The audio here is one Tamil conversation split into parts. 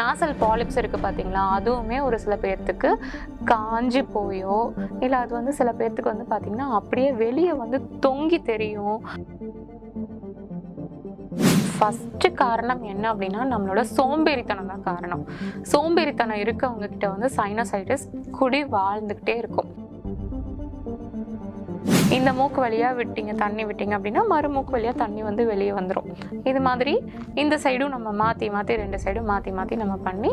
நாசல் பாலிப்ஸ் இருக்குது பார்த்தீங்களா அதுவுமே ஒரு சில பேர்த்துக்கு காஞ்சி போயோ இல்லை அது வந்து சில பேர்த்துக்கு வந்து பார்த்திங்கன்னா அப்படியே வெளியே வந்து தொங்கி தெரியும். ஃபஸ்ட்டு காரணம் என்ன அப்படின்னா நம்மளோட சோம்பேறித்தனம் தான் காரணம். சோம்பேறித்தனம் இருக்கவங்க கிட்ட வந்து சைனசைட்டிஸ் குடி வாழ்ந்துக்கிட்டே இருக்கும். இந்த மூக்கு வழியாக விட்டீங்க தண்ணி விட்டீங்க அப்படின்னா மறு மூக்கு வழியாக தண்ணி வந்து வெளியே வந்துடும் இது மாதிரி இந்த சைடும் நம்ம மாற்றி மாற்றி ரெண்டு சைடும் மாற்றி மாற்றி நம்ம பண்ணி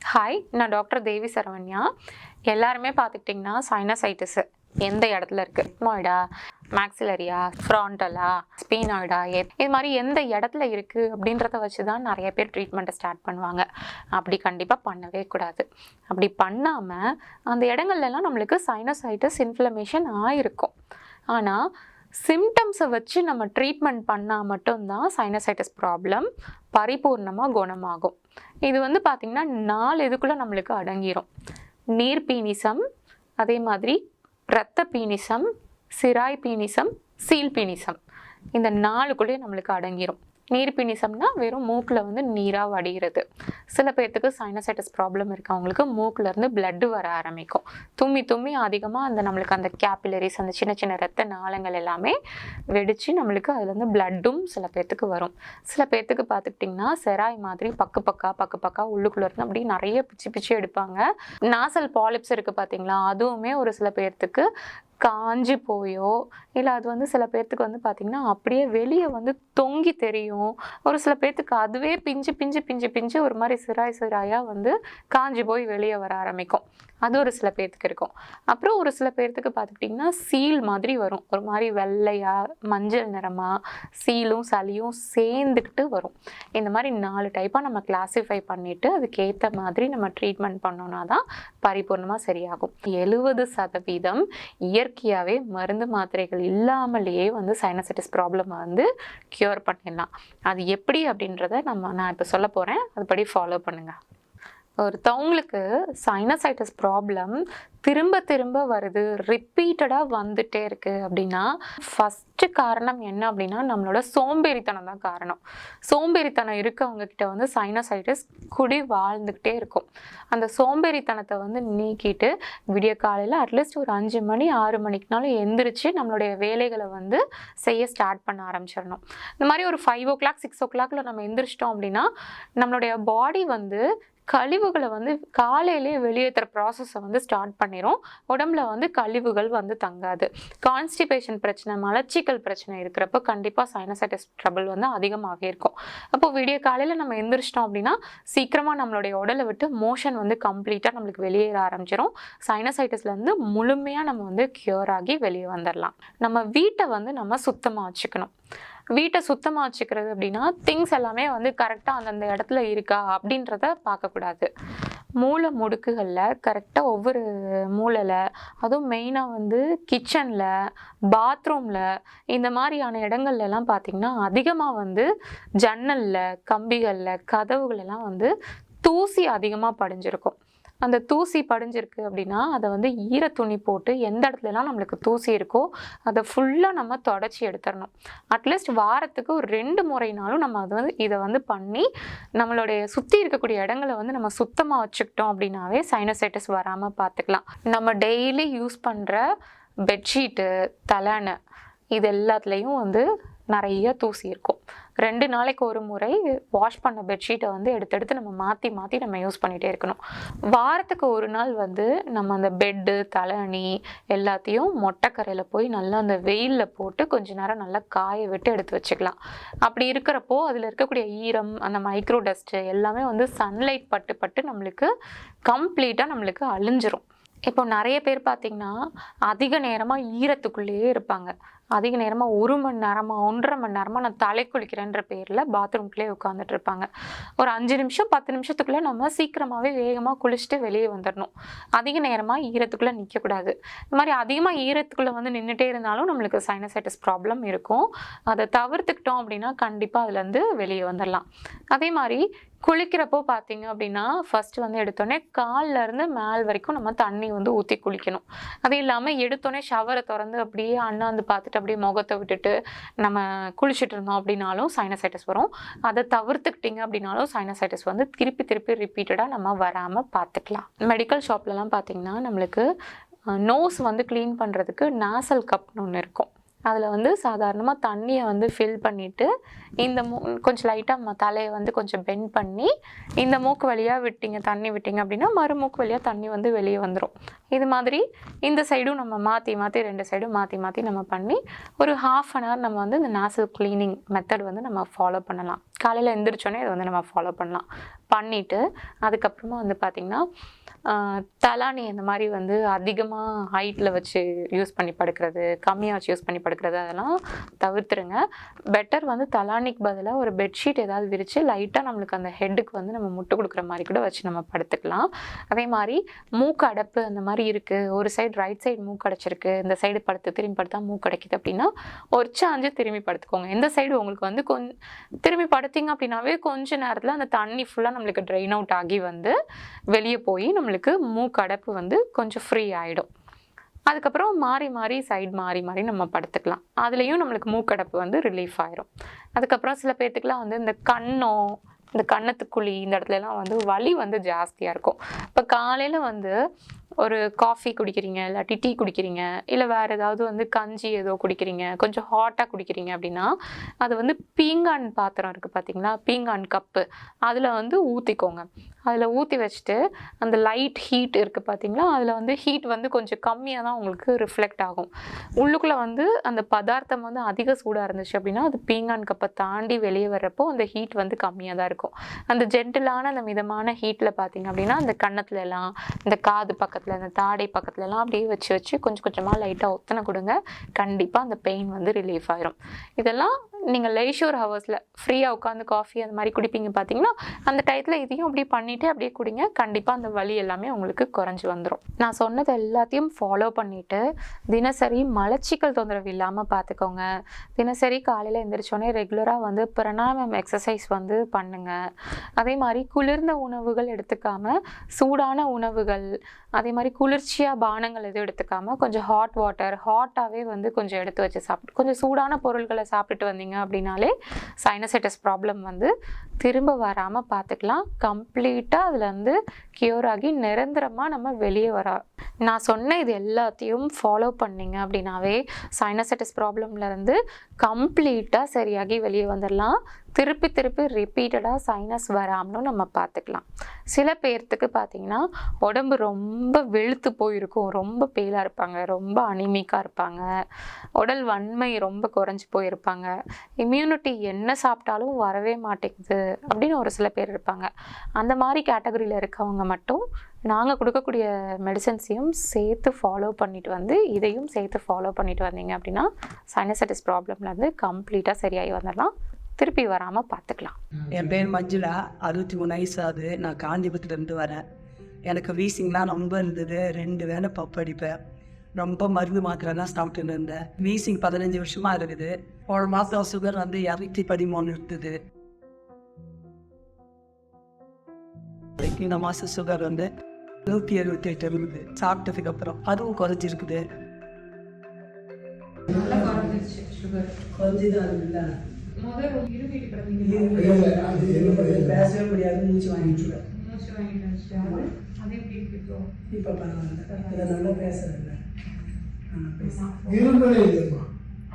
ஹாய் நான் டாக்டர் தேவி சரவண்யா. எல்லாருமே பார்த்துக்கிட்டிங்கன்னா சைனசைட்டிஸு எந்த இடத்துல இருக்குது மோய்டா மேக்ஸிலரியா ஃப்ராண்டலா ஸ்பீனாய்டா இது மாதிரி எந்த இடத்துல இருக்குது அப்படின்றத வச்சு தான் நிறைய பேர் ட்ரீட்மெண்ட்டை ஸ்டார்ட் பண்ணுவாங்க. அப்படி கண்டிப்பாக பண்ணவே கூடாது. அப்படி பண்ணாமல் அந்த இடங்கள்லாம் நம்மளுக்கு சைனசைட்டிஸ் இன்ஃப்ளமேஷன் ஆயிருக்கும். ஆனால் சிம்டம்ஸை வச்சு நம்ம ட்ரீட்மெண்ட் பண்ணால் மட்டும்தான் சைனசைட்டிஸ் ப்ராப்ளம் பரிபூர்ணமாக குணமாகும். இது வந்து பார்த்திங்கன்னா நாலு இதுக்குள்ளே நம்மளுக்கு அடங்கிரும். நீர் பீனிசம் அதே மாதிரி இரத்த பீனிசம் சிராய் பீனிசம் சீல் பீனிசம். இந்த நாலுக்குள்ளேயே நம்மளுக்கு அடங்கிரும். நீர் பீனிசம்னா வெறும் மூக்கில் வந்து நீராக வடிகிறது. சில பேர்த்துக்கு சைனசைட்டிஸ் ப்ராப்ளம் இருக்கவங்களுக்கு மூக்குல இருந்து பிளட்டு வர ஆரம்பிக்கும். தும்மி தும்மி அதிகமாக அந்த நம்மளுக்கு அந்த கேபிலரிஸ் அந்த சின்ன சின்ன ரத்த நாளங்கள் எல்லாமே வெடித்து நம்மளுக்கு அதுலேருந்து பிளட்டும் சில பேர்த்துக்கு வரும். சில பேர்த்துக்கு பார்த்துக்கிட்டிங்கன்னா செராய் மாதிரி பக்கு பக்கா பக்கு பக்கா உள்ளுக்குள்ளே இருந்து அப்படியே நிறைய பிச்சு பிச்சு எடுப்பாங்க. நாசல் பாலிப்ஸ் இருக்குது பார்த்தீங்களா அதுவுமே ஒரு சில பேர்த்துக்கு காஞ்சி போயோ இல்லை அது வந்து சில பேர்த்துக்கு வந்து பார்த்திங்கன்னா அப்படியே வெளியே வந்து தொங்கி தெரியும். ஒரு சில பேர்த்துக்கு அதுவே பிஞ்சு பிஞ்சு பிஞ்சு பிஞ்சு ஒரு மாதிரி சிராய் சிராயாக வந்து காஞ்சி போய் வெளியே வர ஆரம்பிக்கும். அது ஒரு சில பேர்த்துக்கு இருக்கும். அப்புறம் ஒரு சில பேர்த்துக்கு பார்த்துக்கிட்டிங்கன்னா சீல் மாதிரி வரும். ஒரு மாதிரி வெள்ளையாக மஞ்சள் நிறமாக சீலும் சளியும் சேர்ந்துக்கிட்டு வரும். இந்த மாதிரி நாலு டைப்பாக நம்ம கிளாஸிஃபை பண்ணிவிட்டு அதுக்கேற்ற மாதிரி நம்ம ட்ரீட்மெண்ட் பண்ணோன்னா தான் பரிபூர்ணமாக சரியாகும். எழுபது சதவீதம் இயற்கை இயற்கையாகவே மருந்து மாத்திரைகள் இல்லாமலேயே வந்து சைனசைட்டிஸ் ப்ராப்ளம் வந்து க்யூர் பண்ணிடலாம். அது எப்படி அப்படின்றத நம்ம நான் இப்போ சொல்ல போகிறேன் அதுபடி ஃபாலோ பண்ணுங்கள் ஒருத்தவங்களுக்கு சைனசைட்டிஸ் ப்ராப்ளம் திரும்ப திரும்ப வருது ரிப்பீட்டடாக வந்துட்டே இருக்குது அப்படின்னா ஃபஸ்ட்டு காரணம் என்ன அப்படின்னா நம்மளோட சோம்பேறித்தனம் தான் காரணம். சோம்பேறித்தனம் இருக்கவங்க கிட்ட வந்து சைனசைட்டிஸ் குடி வாழ்ந்துக்கிட்டே இருக்கும். அந்த சோம்பேறித்தனத்தை வந்து நீக்கிட்டு விடிய காலையில் அட்லீஸ்ட் ஒரு அஞ்சு மணி ஆறு மணிக்குனாலும் எந்திரிச்சு நம்மளுடைய வேலைகளை வந்து செய்ய ஸ்டார்ட் பண்ண ஆரம்பிச்சிடணும். இந்த மாதிரி ஒரு ஃபைவ் ஓ கிளாக் சிக்ஸ் ஓ கிளாக்ல நம்ம எந்திரிச்சிட்டோம் அப்படின்னா நம்மளுடைய பாடி வந்து கழிவுகளை வந்து காலையிலேயே வெளியேற்றுற ப்ராசஸை வந்து ஸ்டார்ட் பண்ணிடும் உடம்புல வந்து கழிவுகள் வந்து தங்காது. கான்ஸ்டிபேஷன் பிரச்சனை மலச்சிக்கல் பிரச்சனை இருக்கிறப்ப கண்டிப்பாக சைனசைட்டிஸ் ட்ரபிள் வந்து அதிகமாகவே இருக்கும். அப்போ விடிய காலையில் நம்ம எந்திரிச்சிட்டோம் அப்படின்னா சீக்கிரமாக நம்மளுடைய உடலை விட்டு மோஷன் வந்து கம்ப்ளீட்டாக நம்மளுக்கு வெளியேற ஆரம்பிச்சிடும் சைனசைட்டிஸ்லேருந்து முழுமையாக நம்ம வந்து க்யூர் ஆகி வெளியே வந்துடலாம் நம்ம வீட்டை வந்து நம்ம சுத்தமாக வச்சுக்கணும். வீட்டை சுத்தமாக வச்சுக்கிறது அப்படின்னா திங்ஸ் எல்லாமே வந்து கரெக்டாக அந்தந்த இடத்துல இருக்கா அப்படின்றத பார்க்கக்கூடாது. மூளை முடுக்குகளில் கரெக்டாக ஒவ்வொரு மூலையில் அதுவும் மெயினாக வந்து கிச்சனில் பாத்ரூமில் இந்த மாதிரியான இடங்கள்லாம் பார்த்திங்கன்னா அதிகமாக வந்து ஜன்னலில் கம்பிகளில் கதவுகளெல்லாம் வந்து தூசி அதிகமாக படிஞ்சிருக்கும். அந்த தூசி படிஞ்சிருக்கு அப்படின்னா அதை வந்து ஈர துணி போட்டு எந்த இடத்துலலாம் நம்மளுக்கு தூசி இருக்கோ அதை ஃபுல்லாக நம்ம தொடச்சி எடுத்துடணும் அட்லீஸ்ட் வாரத்துக்கு ஒரு ரெண்டு முறைனாலும் நம்ம அதை வந்து இதை வந்து பண்ணி நம்மளுடைய சுற்றி இருக்கக்கூடிய இடங்களை வந்து நம்ம சுத்தமாக வச்சுக்கிட்டோம் அப்படின்னாவே சைனசைட்டிஸ் வராமல் பார்த்துக்கலாம் நம்ம டெய்லி யூஸ் பண்ணுற பெட்ஷீட்டு தலைனை இது எல்லாத்துலேயும் வந்து நிறைய தூசி இருக்கும். ரெண்டு நாளைக்கு ஒரு முறை வாஷ் பண்ண பெட்ஷீட்டை வந்து எடுத்து எடுத்து நம்ம மாற்றி மாற்றி நம்ம யூஸ் பண்ணிகிட்டே இருக்கணும். வாரத்துக்கு ஒரு நாள் வந்து நம்ம அந்த பெட்டு தலையணி எல்லாத்தையும் மொட்டைக்கரையில் போய் நல்லா அந்த வெயிலில் போட்டு கொஞ்ச நேரம் நல்லா காய விட்டு எடுத்து வச்சுக்கலாம். அப்படி இருக்கிறப்போ அதில் இருக்கக்கூடிய ஈரம் அந்த மைக்ரோ டஸ்ட்டு எல்லாமே வந்து சன்லைட் பட்டு பட்டு நம்மளுக்கு கம்ப்ளீட்டாக நம்மளுக்கு அழிஞ்சிரும். இப்போ நிறைய பேர் பார்த்தீங்கன்னா அதிக நேரமாக ஈரத்துக்குள்ளேயே இருப்பாங்க. அதிக நேரமாக ஒரு மணி நேரமாக ஒன்றரை மணி நேரமாக நான் தலை குளிக்கிறேன்ற பேரில் பாத்ரூம்குள்ளே உட்காந்துட்டு இருப்பாங்க. ஒரு அஞ்சு நிமிஷம் பத்து நிமிஷத்துக்குள்ளே நம்ம சீக்கிரமாகவே வேகமாக குளிச்சுட்டு வெளியே வந்துடணும். அதிக நேரமாக ஈரத்துக்குள்ளே நிற்கக்கூடாது இந்த மாதிரி அதிகமாக ஈரத்துக்குள்ளே வந்து நின்றுட்டே இருந்தாலும் நம்மளுக்கு சைனசைட்டிஸ் ப்ராப்ளம் இருக்கும். அதை தவிர்த்துக்கிட்டோம் அப்படின்னா கண்டிப்பாக அதுலேருந்து வெளியே வந்துடலாம். அதே மாதிரி குளிக்கிறப்போ பார்த்தீங்க அப்படின்னா ஃபஸ்ட்டு வந்து எடுத்தோடனே கால்ல இருந்து மேல் வரைக்கும் நம்ம தண்ணி வந்து ஊற்றி குளிக்கணும். அது இல்லாமல் எடுத்தோடனே ஷவரை திறந்து அப்படியே அண்ணாந்து பார்த்துட்டு அப்படியே முகத்தை விட்டுட்டு நம்ம குளிச்சுட்டு இருந்தோம் அப்படின்னாலும் சைனசைட்டிஸ் வரும். அதை தவிர்த்துக்கிட்டீங்க அப்படின்னாலும் சைனசைட்டிஸ் வந்து திருப்பி திருப்பி ரிப்பீட்டடாக நம்ம வராமல் பார்த்துக்கலாம். மெடிக்கல் ஷாப்லலாம் பார்த்தீங்கன்னா நம்மளுக்கு நோஸ் வந்து க்ளீன் பண்ணுறதுக்கு நாசல் கப்னு ஒன்று இருக்கும். அதில் வந்து சாதாரணமாக தண்ணியை வந்து ஃபில் பண்ணிவிட்டு இந்த மூ கொஞ்சம் லைட்டாக தலையை வந்து கொஞ்சம் பெண்ட் பண்ணி இந்த மூக்கு வழியாக விட்டீங்க தண்ணி விட்டீங்க அப்படின்னா மறு மூக்கு வழியாக தண்ணி வந்து வெளியே வந்துடும் இது மாதிரி இந்த சைடும் நம்ம மாற்றி மாற்றி ரெண்டு சைடும் மாற்றி மாற்றி நம்ம பண்ணி ஒரு ஹாஃப் அன் ஹவர் நம்ம வந்து இந்த நாசல் க்ளீனிங் மெத்தட் வந்து நம்ம ஃபாலோ பண்ணலாம். காலையில் எழுந்திரிச்சோன்னே இதை வந்து நம்ம ஃபாலோ பண்ணலாம். பண்ணிவிட்டு அதுக்கப்புறமா வந்து பார்த்திங்கன்னா தலானி இந்த மாதிரி வந்து அதிகமாக ஹைட்டில் வச்சு யூஸ் பண்ணி படுக்கிறது கம்மியாக வச்சு யூஸ் பண்ணி படுக்கிறது அதெல்லாம் தவிர்த்துருங்க. பெட்டர் வந்து தலானிக்கு பதிலாக ஒரு பெட்ஷீட் ஏதாவது விரித்து லைட்டாக நம்மளுக்கு அந்த ஹெட்டுக்கு வந்து நம்ம முட்டு கொடுக்குற மாதிரி கூட வச்சு நம்ம படுத்துக்கலாம். அதே மாதிரி மூக்கு அடைப்பு அந்த மாதிரி இருக்குது ஒரு சைடு ரைட் சைடு மூக்கு அடைச்சிருக்கு. இந்த சைடு படுத்து திரும்பி படுத்தா மூக்கு அடைக்குது அப்படின்னா ஒரு சாஞ்சு திரும்பி படுத்துக்கோங்க. இந்த சைடு உங்களுக்கு வந்து கொஞ்சம் திரும்பி படுத்திங்க அப்படின்னாவே கொஞ்ச நேரத்தில் அந்த தண்ணி ஃபுல்லாக நம்ம நம்மளுக்கு ட்ரெயின் அவுட் ஆகி வந்து வெளியே போய் நம்மளுக்கு மூக்கடைப்பு வந்து கொஞ்சம் ஃப்ரீ ஆகிடும் அதுக்கப்புறம் மாறி மாறி சைடு மாறி மாறி நம்ம படுத்துக்கலாம். அதுலேயும் நம்மளுக்கு மூக்கடைப்பு வந்து ரிலீஃப் ஆயிரும். அதுக்கப்புறம் சில பேர்த்துக்குலாம் வந்து இந்த கண்ணோ இந்த கன்னத்துக்குழி இந்த இடத்துலலாம் வந்து வலி வந்து ஜாஸ்தியாக இருக்கும். இப்போ காலையில் வந்து ஒரு காஃபி குடிக்கிறீங்க இல்லாட்டி டீ குடிக்கிறீங்க இல்லை வேறு ஏதாவது வந்து கஞ்சி ஏதோ குடிக்கிறீங்க கொஞ்சம் ஹாட்டாக குடிக்கிறீங்க அப்படின்னா அது வந்து பீங்கான் பாத்திரம் இருக்குது பார்த்தீங்களா பீங்கான் கப்பு அதில் வந்து ஊற்றிக்கோங்க அதில் ஊற்றி வச்சுட்டு அந்த லைட் ஹீட் இருக்குது பார்த்தீங்களா அதில் வந்து ஹீட் வந்து கொஞ்சம் கம்மியாக தான் உங்களுக்கு ரிஃப்ளெக்ட் ஆகும். உள்ளுக்குள்ளே வந்து அந்த பதார்த்தம் வந்து அதிக சூடாக இருந்துச்சு அப்படின்னா அது பீங்கான் கப்பை தாண்டி வெளியே வர்றப்போ அந்த ஹீட் வந்து கம்மியாக தான் இருக்கும். அந்த ஜென்டிலான அந்த மிதமான ஹீட்டில் பார்த்தீங்க அப்படின்னா அந்த கன்னத்துல எல்லாம் இந்த காது பக்கத்தில் இந்த தாடை பக்கத்துலலாம் அப்படியே வச்சு வச்சு கொஞ்சம் கொஞ்சமாக லைட்டாக ஒத்தனை கொடுங்க. கண்டிப்பாக அந்த பெயின் வந்து ரிலீஃப் ஆயிரும். இதெல்லாம் நீங்கள் லைஷூர் ஹவர்ஸில் ஃப்ரீயாக உட்காந்து காஃபி அந்த மாதிரி குடிப்பீங்க பார்த்தீங்கன்னா அந்த டயத்தில் இதையும் அப்படி பண்ணிவிட்டு அப்படியே குடிங்க. கண்டிப்பாக அந்த வலி எல்லாமே உங்களுக்கு குறைஞ்சி வந்துடும் நான் சொன்னது எல்லாத்தையும் ஃபாலோ பண்ணிவிட்டு தினசரி மலச்சிக்கல் தொந்தரவு இல்லாமல் பார்த்துக்கோங்க தினசரி காலையில் எந்திரிச்சோடனே ரெகுலராக வந்து பிரணாமம் எக்ஸசைஸ் வந்து பண்ணுங்கள் அதே மாதிரி குளிர்ந்த உணவுகள் எடுத்துக்காம சூடான உணவுகள் அதே மாதிரி குளிர்ச்சியாக பானங்கள் எதுவும் எடுத்துக்காமல் கொஞ்சம் ஹாட் வாட்டர் ஹாட்டாகவே வந்து கொஞ்சம் எடுத்து வச்சு சாப்பிட்டு கொஞ்சம் சூடான பொருட்களை சாப்பிட்டுட்டு வந்தீங்க அப்படின்னாலே சைனசைட்டிஸ் ப்ராப்ளம் வந்து திரும்ப வராமல் பார்த்துக்கலாம் கம்ப்ளீட்டாக அதுலேருந்து க்யூர் ஆகி நிரந்தரமாக நம்ம வெளியே வர நான் சொன்ன இது எல்லாத்தையும் ஃபாலோ பண்ணிங்க அப்படின்னாவே சைனசைட்டிஸ் ப்ராப்ளம்லேருந்து கம்ப்ளீட்டாக சரியாகி வெளியே வந்துடலாம் திருப்பி திருப்பி ரிப்பீட்டடாக சைனஸ் வராமலும் நம்ம பார்த்துக்கலாம். சில பேர்த்துக்கு பார்த்தீங்கன்னா உடம்பு ரொம்ப வெளுத்து போயிருக்கும். ரொம்ப பேலாக இருப்பாங்க. ரொம்ப அனிமிக்காக இருப்பாங்க. உடல் வன்மை ரொம்ப குறைஞ்சி போயிருப்பாங்க. இம்யூனிட்டி என்ன சாப்பிட்டாலும் வரவே மாட்டேங்குது அப்படின்னு ஒரு சில பேர் இருப்பாங்க. அந்த மாதிரி கேட்டகரியில் இருக்கவங்க மட்டும் நாங்கள் கொடுக்கக்கூடிய மெடிசன்ஸையும் சேர்த்து ஃபாலோ பண்ணிட்டு வந்து இதையும் சேர்த்து ஃபாலோ பண்ணிட்டு வந்தீங்க அப்படின்னா சைனசைட்டிஸ் ப்ராப்ளம்லேருந்து கம்ப்ளீட்டாக சரியாகி வந்துடலாம். திருப்பி வராமல் பார்த்துக்கலாம் என் பேர் மஞ்சுளா. அறுபத்தி மூணு வயசு ஆகுது நான் காஞ்சிபுரத்துலேருந்து வரேன். எனக்கு வீசிங்லாம் ரொம்ப இருந்தது. ரெண்டு வேளை பப்பு அடிப்பேன். ரொம்ப மருந்து மாத்திரை தான் சாப்பிட்டுன்னு இருந்தேன். வீசிங் பதினஞ்சு வருஷமா இருக்குது. ஒரு மாதம் சுகர் வந்து இரநூத்தி பதிமூணு இருந்தது. இந்த மாதம் சுகர் வந்து நூற்றி எழுபத்தி எட்டு இருக்குது சாப்பிட்டதுக்கு அப்புறம் அதுவும் குறைஞ்சிருக்குது. குறைஞ்சிதான் இருக்குல்ல பேசவே முடியாது மூச்சு வாங்கிட்டு இப்போ? பரவாயில்ல நல்லா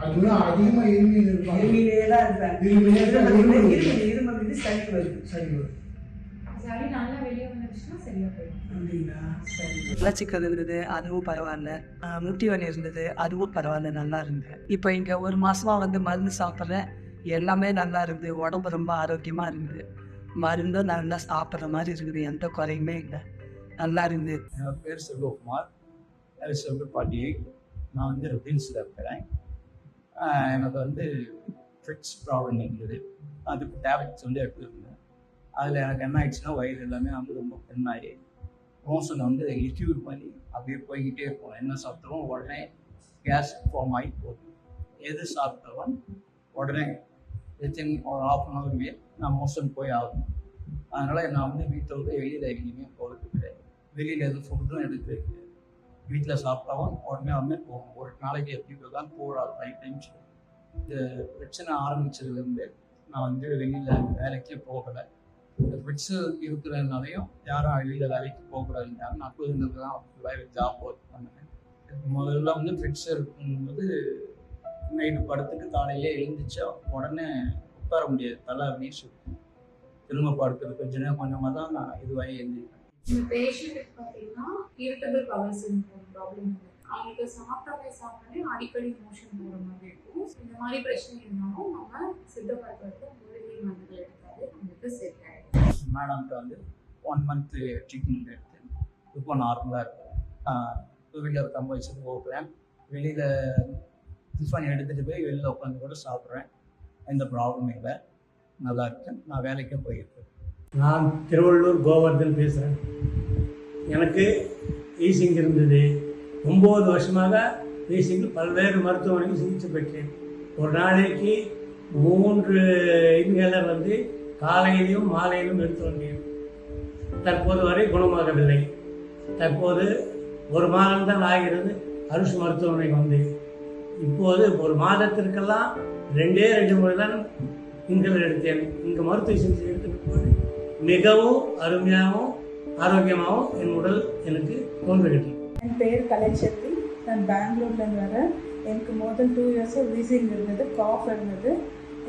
அதுதான் அதிகமா இருப்பாங்க. தான் இருப்பேன். இருமல் இருமல் சளி வருது. மலச்சிக்கல் இருந்தது அதுவும் பரவாயில்ல. முட்டி வலி இருந்தது அதுவும் பரவாயில்ல நல்லா இருந்தது. இப்போ இங்கே ஒரு மாசமா வந்து மருந்து சாப்பிட்றேன். எல்லாமே நல்லா இருக்குது. உடம்பு ரொம்ப ஆரோக்கியமாக இருக்குது. மருந்தும் நல்லா சாப்பிட்ற மாதிரி இருக்குது. எந்த குறையுமே இல்லை. நல்லா இருந்து என் பேர் செல்வகுமார். எனக்கு செல்வ பாட்டி. நான் வந்து ரிபின்ஸில் இருக்கிறேன். எனக்கு வந்து ஃபிட்ஸ் ப்ராப்ளம் இருந்தது அதுக்கு டேப்லெட்ஸ் வந்து எடுத்துருந்தேன் அதில் எனக்கு என்ன ஆயிடுச்சுன்னா வயிறு எல்லாமே வந்து ரொம்ப பெண்ணாகி மோஷன் வந்து லிக்யூட் பண்ணி அப்படியே போய்கிட்டே இருக்கும் என்ன சாப்பிட்டாலும் உடனே கேஸ் ஃபார்ம் ஆகி போகுது. எது சாப்பிட்டாலும் உடனே வித்தின் ஒரு ஹாஃப் அன் ஹவர்லேயே நான் மோஷன் போய் ஆகணும். அதனால் நான் வந்து வீட்டை விட்டு வெளியில் எங்கேயுமே போகிறது கிடையாது. வெளியில் எதுவும் ஃபுட்டும் எடுக்கிறது கிடையாது வீட்டில் சாப்பிட்டாவும் உடனே வந்து போகும் ஒரு நாளைக்கு எப்படி தான் போடாது ஃபைவ் டைம்ஸ் இந்த பிரச்சனை ஆரம்பிச்சதுலேருந்து நான் வந்து வெளியில் வேலைக்கே போகலை. இந்த பிரச்சனை இருக்கிறதுனாலையும் யாரும் வெளியில் வேலைக்கு போகக்கூடாதுன்றாங்க நான் புதுங்கிறது தான் ஜாப் ஒர்க் பண்ணேன். முதல்ல வந்து ஃபிட்ஸ் இருக்கும்போது நைட்டு படுத்துட்டு காலையிலே எழுந்திரிச்சா உடனே உட்கார முடியாது. தலை அப்படியே சுற்றும் திரும்ப படுக்கிறது கொஞ்ச நேரம் கொஞ்சமாக தான் நான் இதுவாகி எழுந்திருப்பேன். இந்த பேஷண்ட்டுக்கு பார்த்தீங்கன்னா இரிட்டபிள் பவர் சிண்ட்ரோம் ப்ராப்ளம் அவங்களுக்கு சாப்பிட்டாலே சாப்பிட்டாலே அடிக்கடி மோஷன் போகிற மாதிரி இருக்கும். இந்த மாதிரி பிரச்சனை இருந்தாலும் நம்ம சித்த மருத்துவத்தில் மூலிகை மருந்துகள் எடுத்தாலே நம்மளுக்கு சரியாயிடும் மேடம்கிட்ட வந்து ஒன் மந்த்து ட்ரீட்மெண்ட் எடுத்து இப்போ நார்மலாக இருக்கும். டூ வீலர் கம்ப வச்சுட்டு போகிறேன் வெளியில் டிஃபன் எடுத்துகிட்டு போய் வெளியில் உட்காந்து கூட சாப்பிட்றேன். எந்த ப்ராப்ளமும் இல்லை. நல்லா இருக்கேன். நான் வேலைக்கும் போயிருக்கேன் நான் திருவள்ளூர் கோவர்தன் பேசுகிறேன் எனக்கு ஈசிங் இருந்தது. ஒம்பது வருஷமாக ஈசிங் பல்வேறு மருத்துவமனைக்கு சிகிச்சை பெற்றேன். ஒரு நாளைக்கு மூன்று இன்ஹேலர் வந்து காலையிலும் மாலையிலும் எடுத்து வந்தேன். தற்போது வரை குணமாகவில்லை. தற்போது ஒரு மாதம்தான் ஆகிறது. அருஷ் மருத்துவமனைக்கு வந்து இப்போது ஒரு மாதத்திற்கெல்லாம் ரெண்டே ரெண்டு முறை தான் இங்கே எடுத்தேன். இங்கே மருத்துவ சிகிச்சை எடுத்துட்டு மிகவும் அருமையாகவும் ஆரோக்கியமாகவும் என் உடல் எனக்கு தோன்றுகிறது. என் பேர் கலைச்செல்வி. நான் பெங்களூர்லேருந்து வரேன். எனக்கு முதல் டூ இயர்ஸாக வீசிங் இருந்தது காஃப் இருந்தது.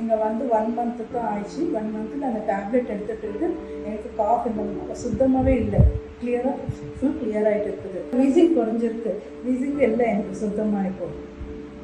இங்கே வந்து ஒன் மந்த்துக்கும் ஆயிடுச்சு. ஒன் மந்த்தில் அந்த டேப்லெட் எடுத்துகிட்டு இருந்து எனக்கு காஃப் இந்த சுத்தமாகவே இல்லை. கிளியராக ஃபுல் கிளியர் ஆகிட்டு இருக்குது. வீசிங் குறைஞ்சிருக்கு. வீசிங் இல்லை எனக்கு சுத்தமாக இப்போ